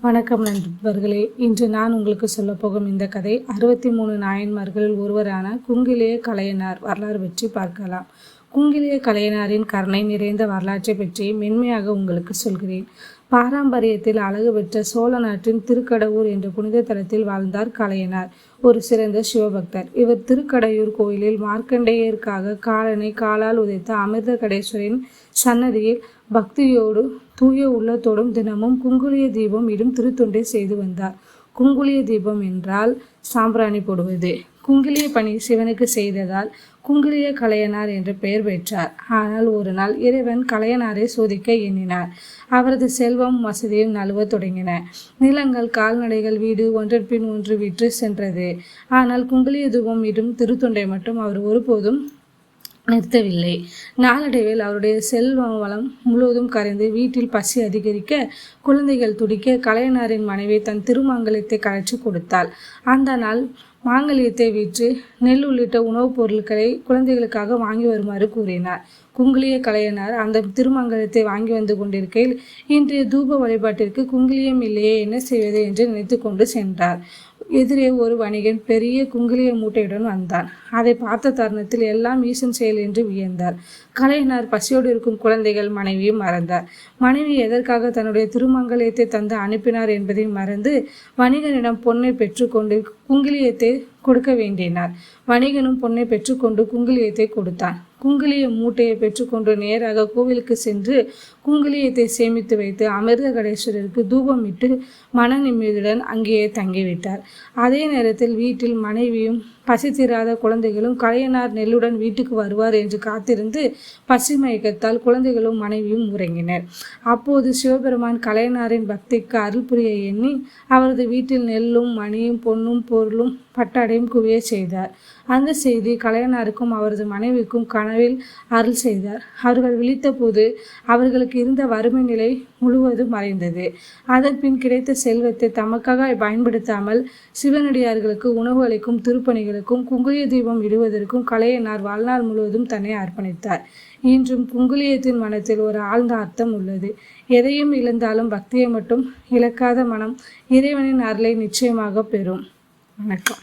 வணக்கம் நண்பர்களே. இன்று நான் உங்களுக்கு சொல்ல போகும் இந்த கதை அறுபத்தி மூணு நாயன்மார்களில் ஒருவரான குங்கிலேய கலையனார் வரலாறு பற்றி பார்க்கலாம். குங்கிலிய கலையனாரின் கருணை நிறைந்த வரலாற்றை பற்றி மென்மையாக உங்களுக்கு சொல்கிறேன். பாரம்பரியத்தில் அழகு பெற்ற சோழ நாட்டின் திருக்கடவுர் என்ற புனித தலத்தில் வாழ்ந்தார் கலையனார் ஒரு சிறந்த சிவபக்தர். இவர் திருக்கடையூர் கோயிலில் மார்க்கண்டேயருக்காக காலனை காலால் உதைத்த அமிர்த கடேஸ்வரின் சன்னதியில் பக்தியோடு தூய உள்ளத்தோடும் தினமும் குங்குளிய தீபம் இடும் திருத்தொண்டை செய்து வந்தார். குங்குளிய தீபம் என்றால் சாம்பிராணி போடுவது. குங்கிலிய பணி சிவனுக்கு செய்ததால் குங்கிலிய கலையனார் என்று பெயர் பெற்றார். ஆனால் ஒரு நாள் இறைவன் கலையனாரை சோதிக்க எண்ணினார். அவரது செல்வம் வசதியும் நழுவ தொடங்கின. நிலங்கள் கால்நடைகள் வீடு ஒன்றன் பின் ஒன்று விற்று சென்றது. ஆனால் குங்கிலிய தூபம் இடும் திருத்தொண்டை மட்டும் அவர் ஒருபோதும் நிறுத்தவில்லை. நாளடைவில் அவருடைய செல்வ வளம் முழுவதும் கரைந்து வீட்டில் பசி அதிகரிக்க குழந்தைகள் துடிக்க கலையனாரின் மனைவி தன் திருமங்கலத்தை கழற்றி கொடுத்தாள். அந்த நாள் மாங்கல்யத்தை விற்று நெல் உள்ளிட்ட உணவுப் பொருட்களை குழந்தைகளுக்காக வாங்கி வருமாறு கூறினார். குங்குளிய கலையனார் அந்த திருமங்கலத்தை வாங்கி வந்து கொண்டிருக்கையில் இன்றைய தூப வழிபாட்டிற்கு குங்குளியம் இல்லையே என்ன செய்வது என்று நினைத்து கொண்டு சென்றார். எதிரே ஒரு வணிகன் பெரிய குங்கிலிய மூட்டையுடன் வந்தான். அதை பார்த்த தருணத்தில் எல்லாம் ஈசன் செயல் என்று வியந்தார் கலைஞர் பசியோடு இருக்கும் குழந்தைகள் மனைவியும் மறந்தார். மனைவி எதற்காக தன்னுடைய திருமங்கலயத்தை தந்து அனுப்பினார் என்பதை மறந்து வணிகனிடம் பொன்னை பெற்றுக்கொண்டு குங்கிலியத்தை கொடுக்க வேண்டினார். வணிகனும் பொண்ணை பெற்றுக்கொண்டு குங்குலியத்தை கொடுத்தான். குங்குலிய மூட்டையை பெற்றுக்கொண்டு நேராக கோவிலுக்கு சென்று குங்குலியத்தை சேமித்து வைத்து அமிர்த கடேஸ்வரருக்கு தூபமிட்டு மன நிம்மதியுடன் அங்கேயே தங்கிவிட்டார். அதே நேரத்தில் வீட்டில் மனைவியும் பசி தீராத குழந்தைகளும் கலையனார் நெல்லுடன் வீட்டுக்கு வருவார் என்று காத்திருந்து பசி மயக்கத்தால் குழந்தைகளும் மனைவியும் உறங்கினர். அப்போது சிவபெருமான் கலையனாரின் பக்திக்கு அருள் புரிய எண்ணி அவரது வீட்டில் நெல்லும் மணியும் பொன்னும் பொருளும் பட்டாடையும் குவிய செய்தார். அந்த செய்தி கலையனாருக்கும் அவரது மனைவிக்கும் கனவில் அருள் செய்தார். அவர்கள் விழித்தபோது அவர்களுக்கு இருந்த வறுமை நிலை முழுவதும் மறைந்தது. அதன் பின் கிடைத்த செல்வத்தை தமக்காக பயன்படுத்தாமல் சிவனடியார்களுக்கு உணவு அளிக்கும் திருப்பணிகள் செய்வதற்கும் குங்குலிய தீபம் இடுவதற்கும் கலையனார் வாழ்நாள் முழுவதும் தன்னை அர்ப்பணித்தார். இன்றும் குங்குலியத்தின் மனத்தில் ஒரு ஆழ்ந்த அர்த்தம் உள்ளது. எதையும் இழந்தாலும் பக்தியை மட்டும் இழக்காத மனம் இறைவனின் அருளை நிச்சயமாக பெறும். வணக்கம்.